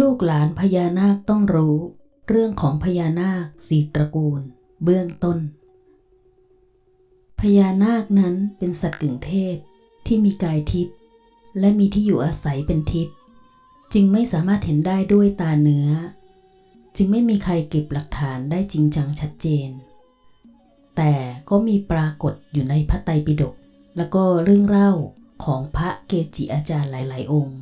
ลูกหลานพญานาคต้องรู้ เรื่องของพญานาคสีตระกูล เบื้องต้น พญานาคนั้นเป็นสัตว์กึ่งเทพที่มีกายทิพย์และมีที่อยู่อาศัยเป็นทิพย์จึงไม่สามารถเห็นได้ด้วยตาเนื้อ จึงไม่มีใครเก็บหลักฐานได้จริงจังชัดเจน แต่ก็มีปรากฏอยู่ในพระไตรปิฎกแล้วก็เรื่องเล่าของพระเกจิอาจารย์หลาย ๆ องค์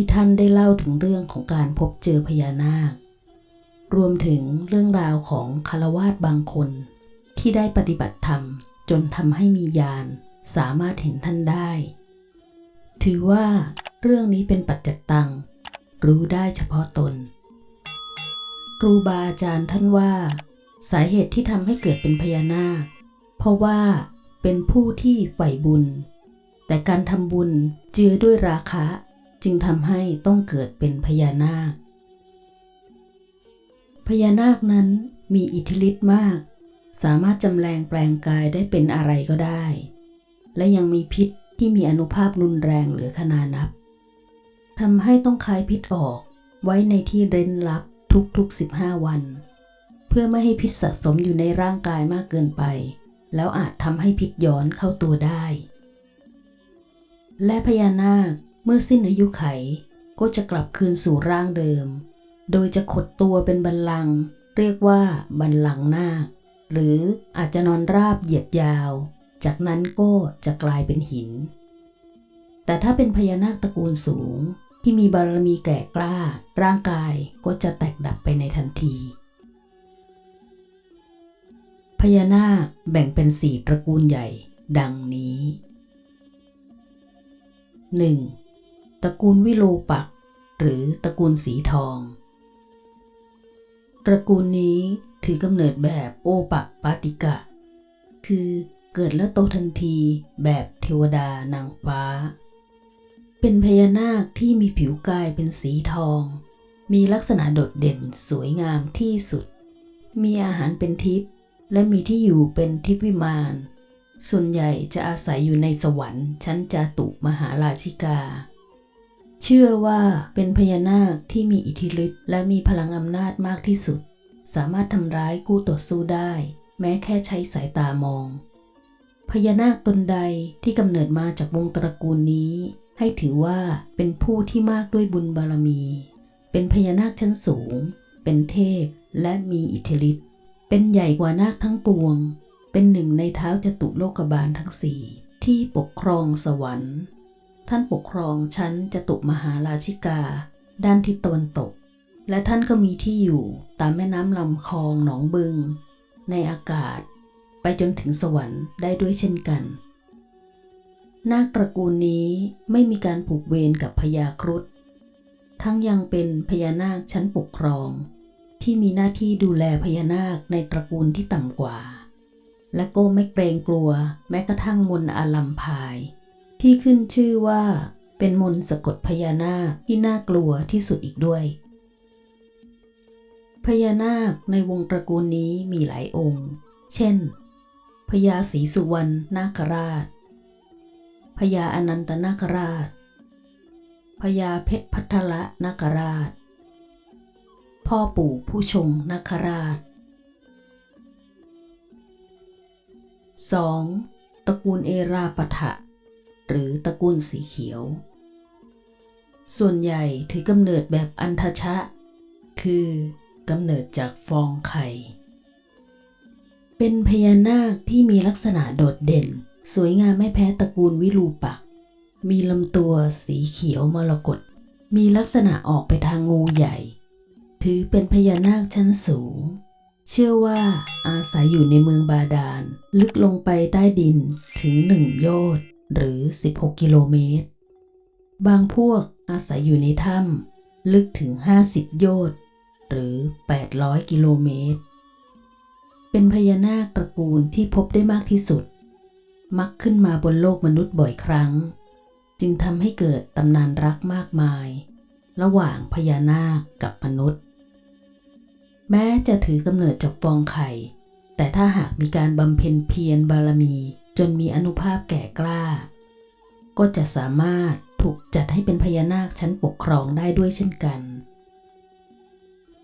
ที่ท่านได้เล่าถึงเรื่องของการพบเจอพญานาค รวมถึงเรื่องราวของคารวาสบางคน ที่ได้ปฏิบัติธรรมจนทำให้มีญาณสามารถเห็นท่านได้ ถือว่าเรื่องนี้เป็นปัจจตัง รู้ได้เฉพาะตน ครูบาอาจารย์ท่านว่า สาเหตุที่ทำให้เกิดเป็นพญานาค เพราะว่าเป็นผู้ที่ใฝ่บุญ แต่การทำบุญเจือด้วยราคะ จึงทำให้ต้องเกิดเป็นพญานาค พญานาคนั้นมีอิทธิฤทธิ์มาก สามารถจำแรงแปลงกายได้เป็นอะไรก็ได้ และยังมีพิษที่มีอนุภาพรุนแรงเหลือขนานับทำให้ต้องคายพิษออกไว้ในที่เร้นลับทุกๆ 15 วัน เพื่อไม่ให้พิษสะสมอยู่ในร่างกายมากเกินไป แล้วอาจทำให้พิษย้อนเข้าตัวได้ และพญานาค มื่อสิ้นอายุไขก็จะกลับคืนสู่ร่างเดิม โดยจะขดตัวเป็นบัลลัง เรียกว่าบัลลังนาค หรืออาจจะนอนราบเหยียดยาว จากนั้นก็จะกลายเป็นหิน แต่ถ้าเป็นพญานาคตระกูลสูงที่มีบารมีแก่กล้า ร่างกายก็จะแตกดับไปในทันที พญานาคแบ่งเป็นสี่ตระกูลใหญ่ ดังนี้ 1. ตระกูลวิโลปัก หรือตระกูลสีทอง ตระกูลนี้ถือกำเนิดแบบโอปักปาติกะ คือเกิดแล้วโตทันทีแบบเทวดานางฟ้า เป็นพญานาคที่มีผิวกายเป็นสีทอง มีลักษณะโดดเด่นสวยงามที่สุด มีอาหารเป็นทิพย์และมีที่อยู่เป็นทิพย์วิมาน ส่วนใหญ่จะอาศัยอยู่ในสวรรค์ชั้นจาตุมหาราชิกา เชื่อว่าเป็นพญานาคที่มีอิทธิฤทธิ์และมีพลังอำนาจมากที่สุด สามารถทำร้ายคู่ต่อสู้ได้ แม้แค่ใช้สายตามอง พญานาคตนใดที่กำเนิดมาจากวงตระกูลนี้ ให้ถือว่าเป็นผู้ที่มากด้วยบุญบารมี เป็นพญานาคชั้นสูง เป็นเทพและมีอิทธิฤทธิ์เป็นใหญ่กว่านาคทั้งปวง เป็นหนึ่งในเท้าจตุโลกบาลทั้งสี่ที่ปกครองสวรรค์ ท่านปกครองชั้นจตุมหาราชิกา ด้านทิศตะวันตก และท่านก็มีที่อยู่ตามแม่น้ำลำคลองหนองบึง ในอากาศ ไปจนถึงสวรรค์ได้ด้วยเช่นกัน นาคตระกูลนี้ไม่มีการผูกเวรกับพญาครุฑทั้งยังเป็นพญานาคชั้นปกครอง ที่มีหน้าที่ดูแลพญานาคในตระกูลที่ต่ำกว่า และก็ไม่เกรงกลัวแม้กระทั่งมนอาลัมพาย ที่ขึ้นชื่อว่าเป็นมนต์สะกดพญานาคที่น่ากลัวที่สุดอีกด้วย พญานาคในวงตระกูลนี้มีหลายองค์ เช่น พญาศรีสุวรรณนาคราช พญาอนันตนาคราช พญาเพชรพัทละนาคราช พ่อปู่ผู้ชงนาคราช 2. ตระกูลเอราปะทะ หรือตระกูลสีเขียว ส่วนใหญ่ถือกำเนิดแบบอันทชะ คือกำเนิดจากฟองไข่ เป็นพญานาคที่มีลักษณะโดดเด่น สวยงามไม่แพ้ตระกูลวิรูปัก มีลำตัวสีเขียวมรกตมีลักษณะออกไปทางงูใหญ่ ถือเป็นพญานาคชั้นสูง เชื่อว่าอาศัยอยู่ในเมืองบาดาล ลึกลงไปใต้ดินถึงหนึ่งโยชน์ หรือ 16 กิโลเมตร บางพวกอาศัยอยู่ในถ้ำลึกถึง 50 โยชน์ หรือ 800 กิโลเมตร เป็นพญานาคตระกูลที่พบได้มากที่สุด มักขึ้นมาบนโลกมนุษย์บ่อยครั้ง จึงทำให้เกิดตำนานรักมากมาย ระหว่างพญานาคกับมนุษย์ แม้จะถือกำเนิดจากฟองไข่ แต่ถ้าหากมีการบำเพ็ญเพียรบารมี จนมีอนุภาพแก่กล้า ก็จะสามารถถูกจัดให้เป็นพญานาคชั้นปกครองได้ด้วยเช่นกัน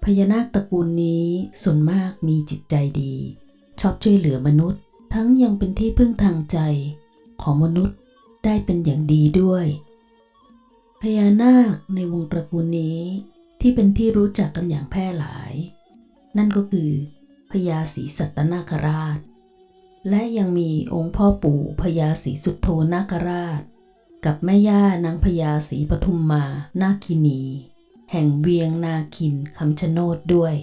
พญานาคตระกูลนี้ส่วนมากมีจิตใจดี ชอบช่วยเหลือมนุษย์ ทั้งยังเป็นที่พึ่งทางใจของมนุษย์ได้เป็นอย่างดีด้วย พญานาคในวงตระกูลนี้ที่เป็นที่รู้จักกันอย่างแพร่หลาย นั่นก็คือพญาศรีสัตนาคราช และยังมีองค์พ่อปู่พญาศรีสุโธนาคราช กับแม่ย่านางพญาศรีปทุมมานาคินี แห่งเวียงนาคินคำชะโนดด้วย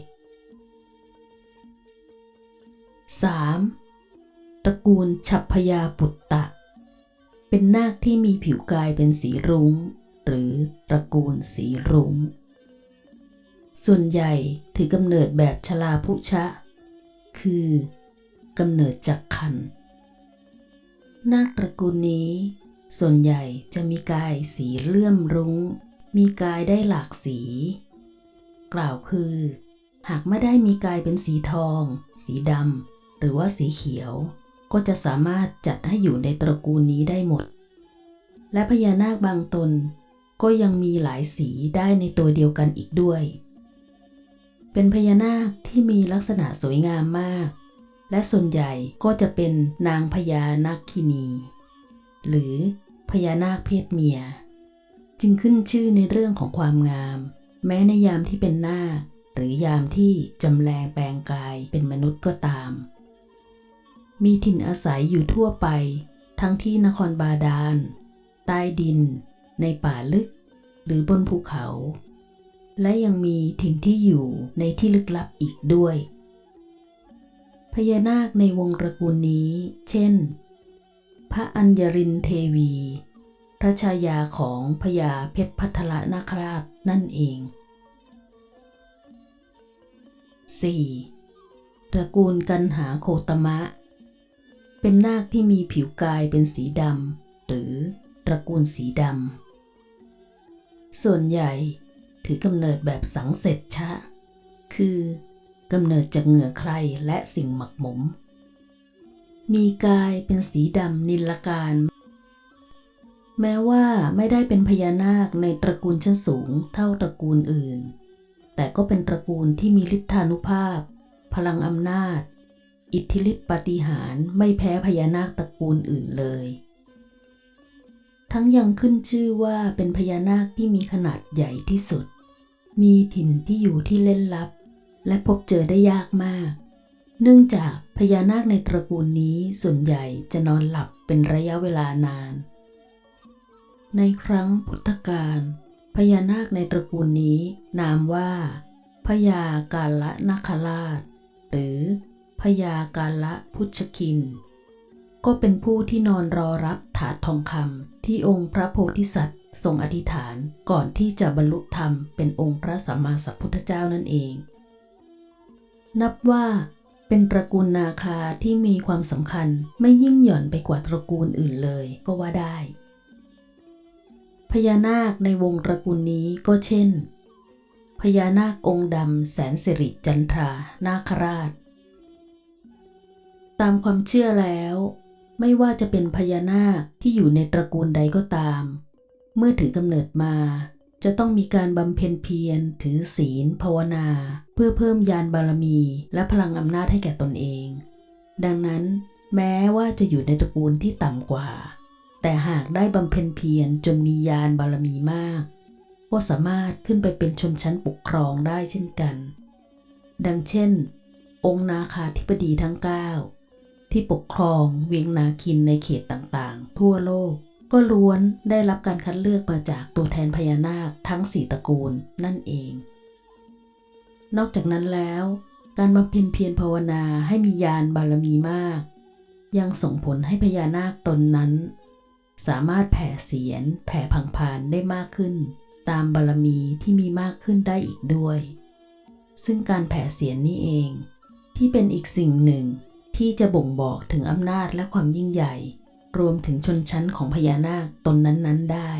3. ตระกูลฉัพพยาปุตตะ เป็นนาคที่มีผิวกายเป็นสีรุง้ง หรือตระกูลสีรุง้ง ส่วนใหญ่ถือกำเนิดแบบชลาพุชะ คือ กำเนิดจากคันนาคตระกูลนี้ ส่วนใหญ่จะมีกายสีเลื่อมรุง้ง มีกายได้หลากสี กล่าวคือ หากไม่ได้มีกายเป็นสีทอง สีดำหรือว่าสีเขียว ก็จะสามารถจัดให้อยู่ในตระกูลนี้ได้หมด และพญานาคบางตนก็ยังมีหลายสีได้ในตัวเดียวกันอีกด้วย เป็นพญานาคที่มีลักษณะสวยงามมาก และส่วนใหญ่ก็จะเป็นนางพญานาคินี หรือพญานาคเพศเมีย จึงขึ้นชื่อในเรื่องของความงาม แม้ในยามที่เป็นนาคหรือยามที่จำแรงแปลงกายเป็นมนุษย์ก็ตาม มีถิ่นอาศัยอยู่ทั่วไป ทั้งที่นครบาดาล ใต้ดิน ในป่าลึก หรือบนภูเขา และยังมีถิ่นที่อยู่ในที่ลึกลับอีกด้วย พญานาคในวงตระกูลนี้ เช่น พระอัญญรินเทวี พระชายาของพญาเพชรพัทรนาคราชนั่นเอง 4. ตระกูลกันหาโคตมะ เป็นนาคที่มีผิวกายเป็นสีดำหรือตระกูลสีดำ ส่วนใหญ่ถือกำเนิดแบบสังเสร็จชะ คือ กำเนิดจากเหงื่อใครและสิ่งหมักหมม มีกายเป็นสีดำนิลการ แม้ว่าไม่ได้เป็นพญานาคในตระกูลชั้นสูงเท่าตระกูลอื่น แต่ก็เป็นตระกูลที่มีฤทธานุภาพ พลังอำนาจ อิทธิฤทธิปฏิหารไม่แพ้พญานาคตระกูลอื่นเลย ทั้งยังขึ้นชื่อว่าเป็นพญานาคที่มีขนาดใหญ่ที่สุด มีถิ่นที่อยู่ที่เล่นลับ และพบเจอได้ยากมาก เนื่องจากพญานาคในตระกูลนี้ส่วนใหญ่จะนอนหลับเป็นระยะเวลานาน ในครั้งพุทธกาลพญานาคในตระกูลนี้นามว่าพญากาละนาคราช หรือพญากาละพุชคิน ก็เป็นผู้ที่นอนรอรับถาดทองคำที่องค์พระโพธิสัตว์ทรงอธิษฐานก่อนที่จะบรรลุธรรมเป็นองค์พระสัมมาสัมพุทธเจ้านั่นเอง นับว่าเป็นตระกูลนาคาที่มีความสำคัญไม่ยิ่งหย่อนไปกว่าตระกูลอื่นเลยก็ว่าได้ พญานาคในวงตระกูลนี้ก็เช่น พญานาคองค์ดำแสนสิริจันทรานาคราช ตามความเชื่อแล้ว ไม่ว่าจะเป็นพญานาคที่อยู่ในตระกูลใดก็ตาม เมื่อถือกำเนิดมา จะต้องมีการบำเพ็ญเพียร ถือศีล ภาวนา เพื่อเพิ่มยานบารมี และพลังอำนาจให้แก่ตนเอง ดังนั้นแม้ว่าจะอยู่ในตระกูลที่ต่ำกว่า แต่หากได้บำเพ็ญเพียรจนมียานบารมีมาก ก็สามารถขึ้นไปเป็นชนชั้นปกครองได้เช่นกัน ดังเช่น องค์นาคาธิบดีทั้ง 9 ที่ปกครองเวียงนาคินในเขตต่างๆ ทั่วโลก ก็ล้วนได้รับการคัดเลือกมาจากตัวแทนพญานาคทั้งสี่ตระกูลนั่นเอง นอกจากนั้นแล้ว การบำเพ็ญเพียรภาวนาให้มียานบารมีมาก ยังส่งผลให้พญานาคตนนั้น สามารถแผ่เสียน แผ่พังพานได้มากขึ้น ตามบารมีที่มีมากขึ้นได้อีกด้วย ซึ่งการแผ่เสียนนี้เอง ที่เป็นอีกสิ่งหนึ่งที่จะบ่งบอกถึงอำนาจและความยิ่งใหญ่ รวมถึงชนชั้นของพญานาคตนนั้นๆได้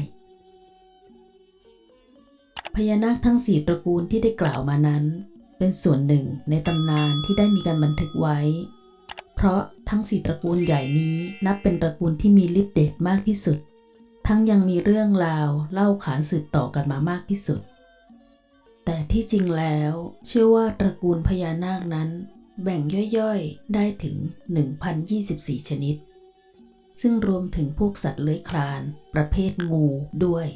พญานาคทั้งสี่ตระกูลที่ได้กล่าวมานั้น เป็นส่วนหนึ่งในตำนานที่ได้มีการบันทึกไว้ เพราะทั้งสี่ตระกูลใหญ่นี้นับเป็นตระกูลที่มีฤทธิ์เดชมากที่สุด ทั้งยังมีเรื่องราวเล่าขานสืบต่อกันมามากที่สุด แต่ที่จริงแล้ว เชื่อว่าตระกูลพญานาคนั้น แบ่งย่อยๆ ได้ถึง 1,024 ชนิด ซึ่งรวมถึงพวกสัตว์เลื้อยคลาน ประเภทงูด้วย